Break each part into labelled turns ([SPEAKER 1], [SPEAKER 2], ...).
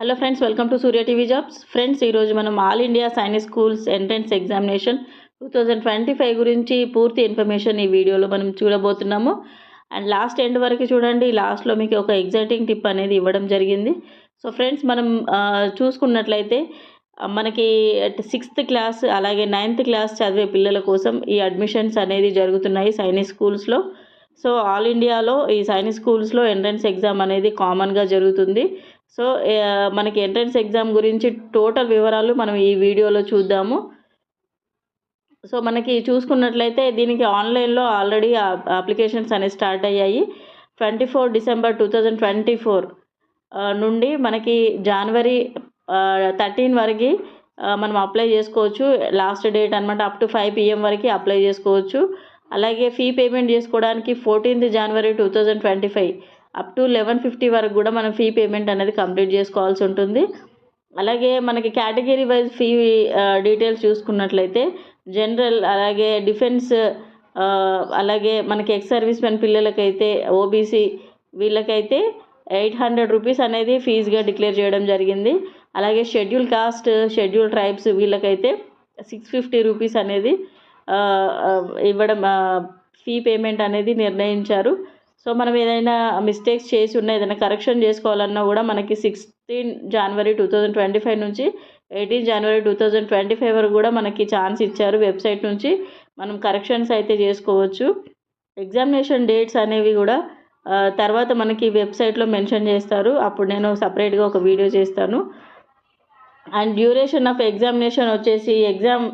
[SPEAKER 1] Hello friends welcome to Surya TV jobs friends ఈరోజు మనం all India Sainik schools entrance examination two thousand twenty five గురించి పూర్తి information ఈ వీడియోలో మనం చూడబోతున్నాము. అండ్ లాస్ట్ ఎండ్ వరకు చూడండి లాస్ట్లో మీకు ఒక ఎగ్జైటింగ్ టిప్ అనేది ఇవ్వడం జరిగింది. సో ఫ్రెండ్స్ మనం చూసుకున్నట్లయితే మనకి సిక్స్త్ క్లాస్ అలాగే నైన్త్ క్లాస్ చదివే పిల్లల కోసం ఈ అడ్మిషన్స్ అనేది జరుగుతున్నాయి సైనిక్ స్కూల్స్లో సో ఆల్ ఇండియాలో ఈ సైనిక్ స్కూల్స్లో ఎంట్రన్స్ ఎగ్జామ్ అనేది కామన్గా జరుగుతుంది. సో మనకి ఎంట్రన్స్ ఎగ్జామ్ గురించి టోటల్ వివరాలు మనం ఈ వీడియోలో చూద్దాము. సో మనకి చూసుకున్నట్లయితే దీనికి ఆన్లైన్లో ఆల్రెడీ అప్లికేషన్స్ అనేవి స్టార్ట్ అయ్యాయి. Twenty four December two thousand twenty four నుండి మనకి జనవరి థర్టీన్ వరకు మనం అప్లై చేసుకోవచ్చు. లాస్ట్ డేట్ అనమాట అప్ టు ఫైవ్ పిఎం వరకు అప్లై చేసుకోవచ్చు. అలాగే ఫీ పేమెంట్ చేసుకోవడానికి fourteenth January two thousand twenty five up to eleven fifty వరకు కూడా మనం ఫీ పేమెంట్ అనేది కంప్లీట్ చేసుకోవాల్సి ఉంటుంది. అలాగే మనకి కేటగిరీ వైజ్ ఫీ డీటెయిల్స్ చూసుకున్నట్లయితే జనరల్ అలాగే డిఫెన్స్ అలాగే మనకి ఎక్స్ సర్వీస్ మెన్ పిల్లలకైతే ఓబీసీ వీళ్ళకైతే ఎయిట్ హండ్రెడ్ రూపీస్ అనేది ఫీజుగా డిక్లేర్ చేయడం జరిగింది. అలాగే షెడ్యూల్ కాస్ట్ షెడ్యూల్ ట్రైబ్స్ వీళ్ళకైతే సిక్స్ ఫిఫ్టీ రూపీస్ అనేది ఇవ్వడం ఫీ పేమెంట్ అనేది నిర్ణయించారు. సో మనం ఏదైనా మిస్టేక్స్ చేసి ఉన్నా ఏదైనా కరెక్షన్ చేసుకోవాలన్నా కూడా మనకి సిక్స్టీన్ జనవరి టూ థౌజండ్ ట్వంటీ ఫైవ్ నుంచి ఎయిటీన్ జనవరి టూ థౌజండ్ ట్వంటీ ఫైవ్ వరకు కూడా మనకి ఛాన్స్ ఇచ్చారు వెబ్సైట్ నుంచి. మనం కరెక్షన్స్ అయితే చేసుకోవచ్చు. ఎగ్జామినేషన్ డేట్స్ అనేవి కూడా తర్వాత మనకి వెబ్సైట్లో మెన్షన్ చేస్తారు. అప్పుడు నేను సపరేట్గా ఒక వీడియో చేస్తాను. అండ్ డ్యూరేషన్ ఆఫ్ ఎగ్జామినేషన్ వచ్చేసి ఎగ్జామ్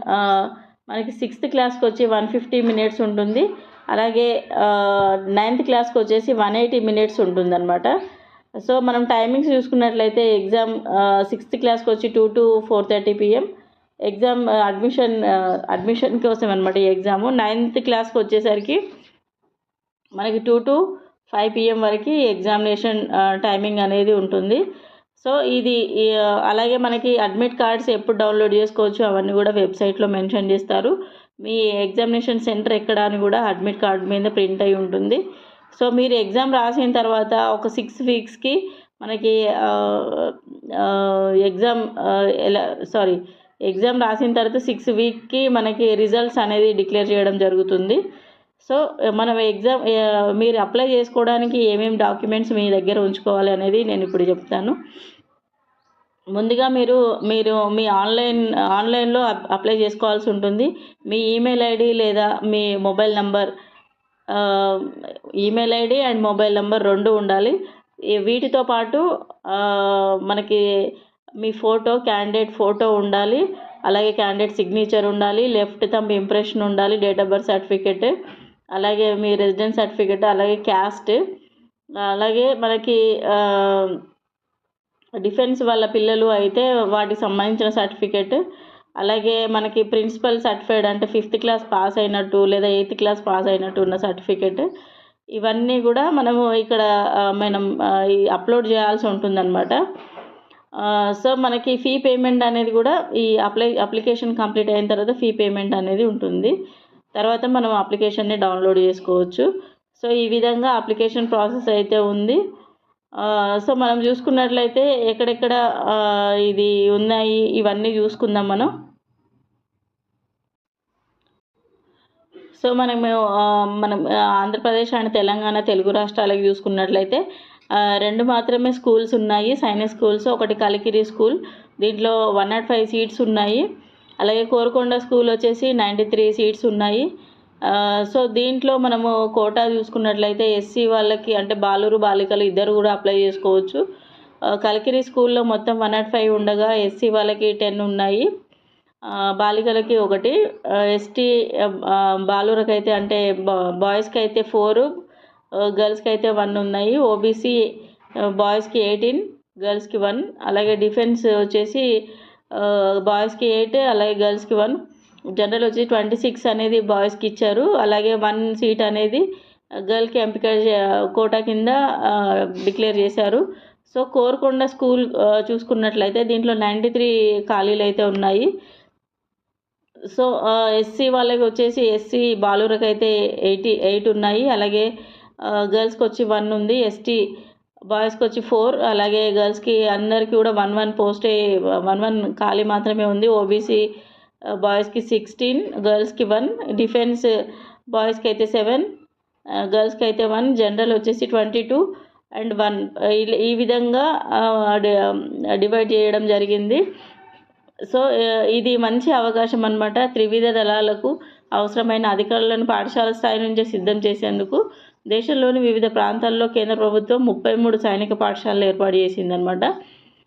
[SPEAKER 1] మనకి సిక్స్త్ క్లాస్కి వచ్చి వన్ ఫిఫ్టీ మినిట్స్ ఉంటుంది. అలాగే నైన్త్ క్లాస్కి వచ్చేసి వన్ ఎయిటీ మినిట్స్ ఉంటుందన్నమాట. సో మనం టైమింగ్స్ చూసుకున్నట్లయితే ఎగ్జామ్ సిక్స్త్ క్లాస్కి వచ్చి two to four thirty PM exam admission admission కోసం అనమాట ఈ ఎగ్జాము నైన్త్ క్లాస్కి వచ్చేసరికి మనకి టూ టు ఫైవ్ పిఎం వరకు ఎగ్జామినేషన్ టైమింగ్ అనేది ఉంటుంది. సో ఇది అలాగే మనకి అడ్మిట్ కార్డ్స్ ఎప్పుడు డౌన్లోడ్ చేసుకోవచ్చు అవన్నీ కూడా వెబ్సైట్లో మెన్షన్ చేస్తారు. మీ ఎగ్జామినేషన్ సెంటర్ ఎక్కడ అని కూడా అడ్మిట్ కార్డ్ మీద ప్రింట్ అయి ఉంటుంది. సో మీరు ఎగ్జామ్ రాసిన తర్వాత ఒక సిక్స్ వీక్స్కి మనకి ఎగ్జామ్ ఎలా సారీ ఎగ్జామ్ రాసిన తర్వాత సిక్స్ వీక్కి మనకి రిజల్ట్స్ అనేది డిక్లేర్ చేయడం జరుగుతుంది. సో మనం ఎగ్జామ్ మీరు అప్లై చేసుకోవడానికి ఏమేమి డాక్యుమెంట్స్ మీ దగ్గర ఉంచుకోవాలి అనేది నేను ఇప్పుడు చెప్తాను. ముందుగా మీరు మీరు మీ ఆన్లైన్ ఆన్లైన్లో అప్- అప్లై చేసుకోవాల్సి ఉంటుంది. మీ ఈమెయిల్ ఐడి లేదా మీ mobile number email ID and mobile number రెండు ఉండాలి. వీటితో పాటు మనకి మీ ఫోటో క్యాండిడేట్ ఫోటో ఉండాలి. అలాగే క్యాండిడేట్ సిగ్నేచర్ ఉండాలి. లెఫ్ట్ థంబ్ ఇంప్రెషన్ ఉండాలి. Date of birth certificate. అలాగే మీ రెసిడెన్స్ సర్టిఫికెట్ అలాగే క్యాస్ట్ అలాగే మనకి డిఫెన్స్ వాళ్ళ పిల్లలు అయితే వాటికి సంబంధించిన సర్టిఫికెట్ అలాగే మనకి ప్రిన్సిపల్ సర్టిఫైడ్ అంటే ఫిఫ్త్ క్లాస్ పాస్ అయినట్టు లేదా ఎయిత్ క్లాస్ పాస్ అయినట్టు ఉన్న సర్టిఫికెట్ ఇవన్నీ కూడా మనము ఇక్కడ మనం అప్లోడ్ చేయాల్సి ఉంటుందన్నమాట. సో మనకి ఫీ పేమెంట్ అనేది కూడా ఈ అప్లై అప్లికేషన్ కంప్లీట్ అయిన తర్వాత ఫీ పేమెంట్ అనేది ఉంటుంది. తర్వాత మనం అప్లికేషన్ని డౌన్లోడ్ చేసుకోవచ్చు. సో ఈ విధంగా అప్లికేషన్ ప్రాసెస్ అయితే ఉంది. సో మనం చూసుకున్నట్లయితే ఎక్కడెక్కడ ఇది ఉన్నాయి ఇవన్నీ చూసుకుందాం మనం. సో మనం మనం ఆంధ్రప్రదేశ్ అండ్ తెలంగాణ తెలుగు రాష్ట్రాలకు చూసుకున్నట్లయితే రెండు మాత్రమే స్కూల్స్ ఉన్నాయి. సైనిక్ స్కూల్స్ ఒకటి కలికిరి స్కూల్ దీంట్లో వన్ నాట్ ఫైవ్ సీట్స్ ఉన్నాయి. అలాగే కోరుకొండ స్కూల్ వచ్చేసి నైంటీ త్రీ సీట్స్ ఉన్నాయి. సో దీంట్లో మనము కోటా చూసుకున్నట్లయితే ఎస్సీ వాళ్ళకి అంటే బాలురు బాలికలు ఇద్దరు కూడా అప్లై చేసుకోవచ్చు. కలికిరి స్కూల్లో మొత్తం వన్ నాట్ ఫైవ్ ఉండగా ఎస్సీ వాళ్ళకి టెన్ ఉన్నాయి. బాలికలకి ఒకటి. ఎస్టీ బాలురకి అయితే అంటే బాయ్స్కి అయితే ఫోర్ గర్ల్స్కి అయితే వన్ ఉన్నాయి. ఓబీసీ బాయ్స్కి ఎయిటీన్ గర్ల్స్కి వన్. అలాగే డిఫెన్స్ వచ్చేసి బాయ్స్కి ఎయిట్ అలాగే గర్ల్స్కి వన్. జనరల్ వచ్చి ట్వంటీ సిక్స్ అనేది బాయ్స్కి ఇచ్చారు. అలాగే వన్ సీట్ అనేది గర్ల్కి ఎంపిక కోటా కింద డిక్లేర్ చేశారు. సో కోరుకొండ స్కూల్ చూసుకున్నట్లయితే దీంట్లో నైంటీ త్రీ ఖాళీలు అయితే ఉన్నాయి. సో ఎస్సీ వాళ్ళకి వచ్చేసి ఎస్సీ బాలూరకైతే ఎయిటీ ఎయిట్ ఉన్నాయి. అలాగే గర్ల్స్కి వచ్చి వన్ ఉంది. ఎస్టీ బాయ్స్కి వచ్చి ఫోర్ అలాగే గర్ల్స్కి అందరికీ కూడా వన్ వన్ పోస్టే వన్ వన్ ఖాళీ మాత్రమే ఉంది. ఓబీసీ బాయ్స్కి సిక్స్టీన్ గర్ల్స్కి వన్ డిఫెన్స్ బాయ్స్కి అయితే సెవెన్ గర్ల్స్కి అయితే వన్ జనరల్ వచ్చేసి ట్వంటీ టూ అండ్ వన్. ఈ విధంగా డివైడ్ చేయడం జరిగింది. సో ఇది మంచి అవకాశం అనమాట త్రివిధ దళాలకు అవసరమైన అధికారులను పాఠశాల స్థాయి నుంచే సిద్ధం చేసేందుకు. దేశంలోని వివిధ ప్రాంతాల్లో కేంద్ర ప్రభుత్వం ముప్పై మూడు సైనిక పాఠశాలలు ఏర్పాటు చేసిందనమాట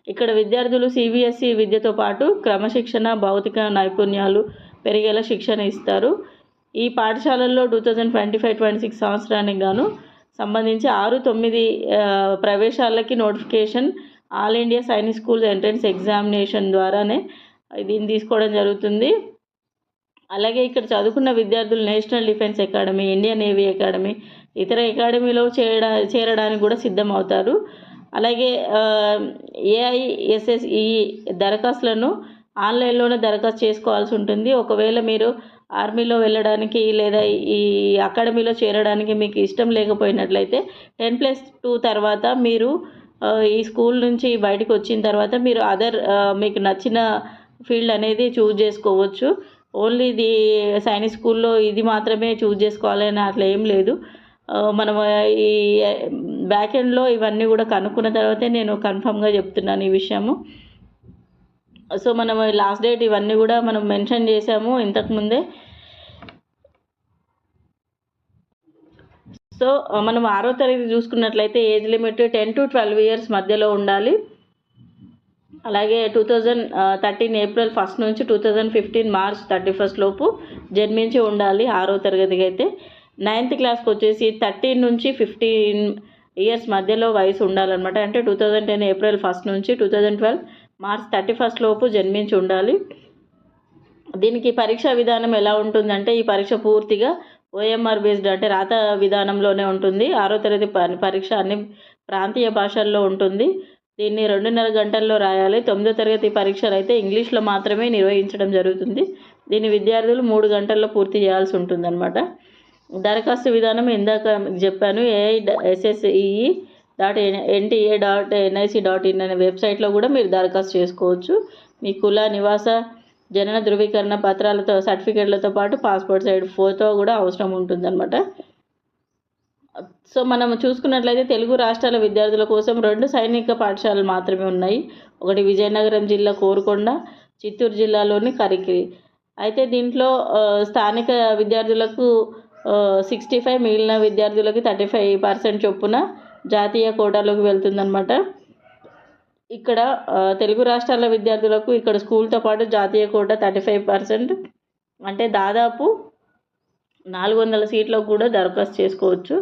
[SPEAKER 1] ఇక్కడ విద్యార్థులు సిబిఎస్ఈ విద్యతో పాటు క్రమశిక్షణ భౌతిక నైపుణ్యాలు పెరిగేలా శిక్షణ ఇస్తారు. ఈ పాఠశాలల్లో two thousand twenty five twenty six సంవత్సరానికి గాను సంబంధించి ఆరు తొమ్మిది ప్రవేశాలకి notification all India Sainik school entrance examination ద్వారానే దీన్ని తీసుకోవడం జరుగుతుంది. అలాగే ఇక్కడ చదువుకున్న విద్యార్థులు national defence academy Indian navy academy ఇతర అకాడమీలో చేరడా చేరడానికి కూడా సిద్ధం అవుతారు అలాగే ఏఐఎస్ఎస్ఈ దరఖాస్తులను ఆన్లైన్లోనే దరఖాస్తు చేసుకోవాల్సి ఉంటుంది. ఒకవేళ మీరు ఆర్మీలో వెళ్ళడానికి లేదా ఈ అకాడమీలో చేరడానికి మీకు ఇష్టం లేకపోయినట్లయితే టెన్ ప్లస్ టూ తర్వాత మీరు ఈ స్కూల్ నుంచి బయటకు వచ్చిన తర్వాత మీరు అదర్ మీకు నచ్చిన ఫీల్డ్ అనేది చూజ్ చేసుకోవచ్చు. ఓన్లీ ఇది సైనిక్ స్కూల్లో ఇది మాత్రమే చూజ్ చేసుకోవాలని అట్లా ఏం లేదు. మనం ఈ బ్యాక్ ఎండ్లో ఇవన్నీ కూడా కనుక్కున్న తర్వాతే నేను కన్ఫామ్గా చెప్తున్నాను ఈ విషయము. సో మనం లాస్ట్ డేట్ ఇవన్నీ కూడా మనం మెన్షన్ చేసాము ఇంతకుముందే సో మనం ఆరో తరగతి చూసుకున్నట్లయితే age limit ten to twelve years మధ్యలో ఉండాలి. అలాగే two thousand thirteen April first నుంచి two thousand fifteen March thirty first లోపు జన్మించి ఉండాలి ఆరో తరగతికి అయితే నైన్త్ క్లాస్కి వచ్చేసి థర్టీన్ నుంచి ఫిఫ్టీన్ ఇయర్స్ మధ్యలో వయసు ఉండాలన్నమాట. అంటే two thousand ten April first నుంచి two thousand twelve March thirty first లోపు జన్మించి ఉండాలి. దీనికి పరీక్షా విధానం ఎలా ఉంటుందంటే ఈ పరీక్ష పూర్తిగా ఓఎంఆర్ బేస్డ్ అంటే రాత విధానంలోనే ఉంటుంది. ఆరో తరగతి పరీక్ష అన్ని ప్రాంతీయ భాషల్లో ఉంటుంది. దీన్ని రెండున్నర గంటల్లో రాయాలి. తొమ్మిదో తరగతి పరీక్షలు అయితే ఇంగ్లీష్లో మాత్రమే నిర్వహించడం జరుగుతుంది. దీన్ని విద్యార్థులు మూడు గంటల్లో పూర్తి చేయాల్సి ఉంటుందన్నమాట. దరఖాస్తు విధానం ఇందాక చెప్పాను AI SSE dot NTA dot NIC dot in అనే వెబ్సైట్లో కూడా మీరు దరఖాస్తు చేసుకోవచ్చు. మీ కుల నివాస జనన ధృవీకరణ పత్రాలతో సర్టిఫికేట్లతో పాటు పాస్పోర్ట్ సైడ్ ఫోటో కూడా అవసరం ఉంటుందన్నమాట. సో మనం చూసుకున్నట్లయితే తెలుగు రాష్ట్రాల విద్యార్థుల కోసం రెండు సైనిక పాఠశాలలు మాత్రమే ఉన్నాయి. ఒకటి విజయనగరం జిల్లా కోరుకొండ చిత్తూరు జిల్లాలోని కరికిరి. అయితే దీంట్లో స్థానిక విద్యార్థులకు సిక్స్టీ ఫైవ్ మిగిలిన విద్యార్థులకి థర్టీ ఫైవ్ పర్సెంట్ చొప్పున జాతీయ కోటాలోకి వెళ్తుందన్నమాట. ఇక్కడ తెలుగు రాష్ట్రాల విద్యార్థులకు ఇక్కడ స్కూల్తో పాటు జాతీయ కోట థర్టీ ఫైవ్ పర్సెంట్ అంటే దాదాపు నాలుగు వందల సీట్లకు కూడా దరఖాస్తు చేసుకోవచ్చు.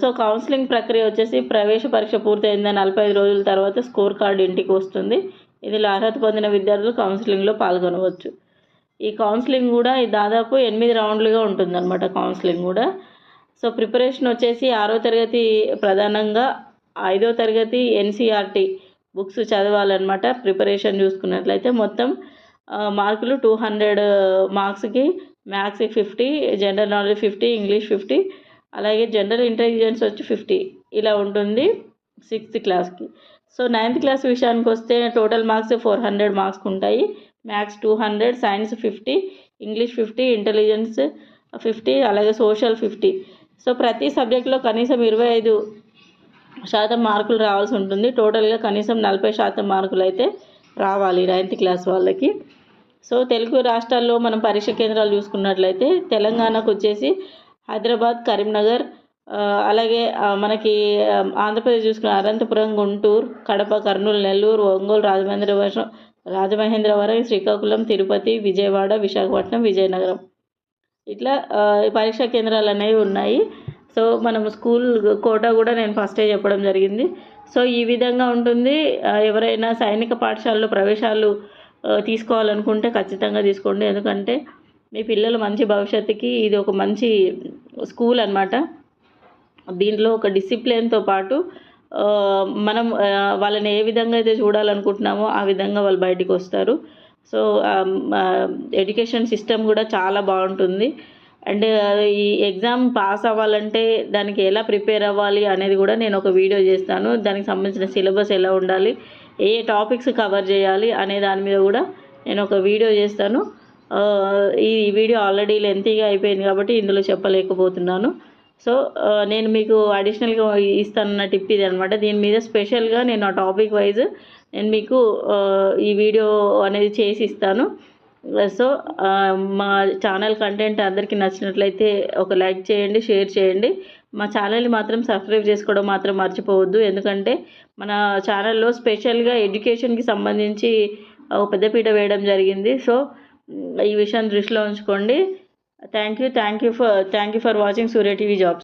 [SPEAKER 1] సో కౌన్సిలింగ్ ప్రక్రియ వచ్చేసి ప్రవేశ పరీక్ష పూర్తయిందా. నలభై ఐదు రోజుల తర్వాత స్కోర్ కార్డు ఇంటికి వస్తుంది. ఇందులో అర్హత పొందిన విద్యార్థులు కౌన్సిలింగ్లో పాల్గొనవచ్చు. ఈ కౌన్సిలింగ్ కూడా దాదాపు ఎనిమిది రౌండ్లుగా ఉంటుందన్నమాట కౌన్సిలింగ్ కూడా. సో ప్రిపరేషన్ వచ్చేసి ఆరో తరగతి ప్రధానంగా ఐదో తరగతి ఎన్సీఆర్టీ బుక్స్ చదవాలన్నమాట. ప్రిపరేషన్ చూసుకున్నట్లయితే మొత్తం మార్కులు టూ హండ్రెడ్ మార్క్స్కి మ్యాథ్స్కి fifty general knowledge fifty English fifty అలాగే జనరల్ ఇంటెలిజెన్స్ వచ్చి ఫిఫ్టీ ఇలా ఉంటుంది సిక్స్త్ క్లాస్కి సో నైన్త్ క్లాస్ విషయానికి వస్తే total marks four hundred marks ఉంటాయి. Maths two hundred science fifty English fifty intelligence fifty అలాగే సోషల్ ఫిఫ్టీ సో ప్రతి సబ్జెక్ట్లో కనీసం ఇరవై ఐదు శాతం మార్కులు రావాల్సి ఉంటుంది. టోటల్గా కనీసం నలభై శాతం మార్కులు అయితే రావాలి నైన్త్ క్లాస్ వాళ్ళకి. సో తెలుగు రాష్ట్రాల్లో మనం పరీక్ష కేంద్రాలు చూసుకున్నట్లయితే తెలంగాణకు వచ్చేసి హైదరాబాద్ కరీంనగర్ అలాగే మనకి ఆంధ్రప్రదేశ్ చూసుకున్న అనంతపురం గుంటూరు కడప కర్నూలు నెల్లూరు ఒంగోలు రాజమహేంద్రవరం రాజమహేంద్రవరం శ్రీకాకుళం తిరుపతి విజయవాడ విశాఖపట్నం విజయనగరం. ఇట్లా పరీక్షా కేంద్రాలు అనేవి ఉన్నాయి. సో మనం స్కూల్ కోటా కూడా నేను ఫస్టే చెప్పడం జరిగింది. సో ఈ విధంగా ఉంటుంది. ఎవరైనా సైనిక పాఠశాలలో ప్రవేశాలు తీసుకోవాలనుకుంటే ఖచ్చితంగా తీసుకోండి. ఎందుకంటే మీ పిల్లల మంచి భవిష్యత్తుకి ఇది ఒక మంచి స్కూల్ అనమాట దీంట్లో ఒక డిసిప్లిన్తో పాటు మనం వాళ్ళని ఏ విధంగా అయితే చూడాలనుకుంటున్నామో ఆ విధంగా వాళ్ళు బయటికి వస్తారు. సో ఎడ్యుకేషన్ సిస్టమ్ కూడా చాలా బాగుంటుంది. అండ్ ఈ ఎగ్జామ్ పాస్ అవ్వాలంటే దానికి ఎలా ప్రిపేర్ అవ్వాలి అనేది కూడా నేను ఒక వీడియో చేస్తాను. దానికి సంబంధించిన సిలబస్ ఎలా ఉండాలి ఏ టాపిక్స్ కవర్ చేయాలి అనే దాని మీద కూడా నేను ఒక వీడియో చేస్తాను. ఈ వీడియో ఆల్రెడీ లెంతీగా అయిపోయింది కాబట్టి ఇందులో చెప్పలేకపోతున్నాను. సో నేను మీకు అడిషనల్గా ఇస్తానన్న టిప్ ఇది అనమాట దీని మీద స్పెషల్గా నేను ఆ టాపిక్ వైజ్ నేను మీకు ఈ వీడియో అనేది చేసి ఇస్తాను. సో మా ఛానల్ కంటెంట్ అందరికీ నచ్చినట్లయితే ఒక లైక్ చేయండి షేర్ చేయండి. మా ఛానల్ని మాత్రం సబ్స్క్రైబ్ చేసుకోవడం మాత్రం మర్చిపోవద్దు. ఎందుకంటే మన ఛానల్లో స్పెషల్గా ఎడ్యుకేషన్కి సంబంధించి ఒక పెద్దపీట వేయడం జరిగింది. సో ఈ విషయాన్ని దృష్టిలో ఉంచుకోండి. thank you thank you for thank you for watching surya tv jobs.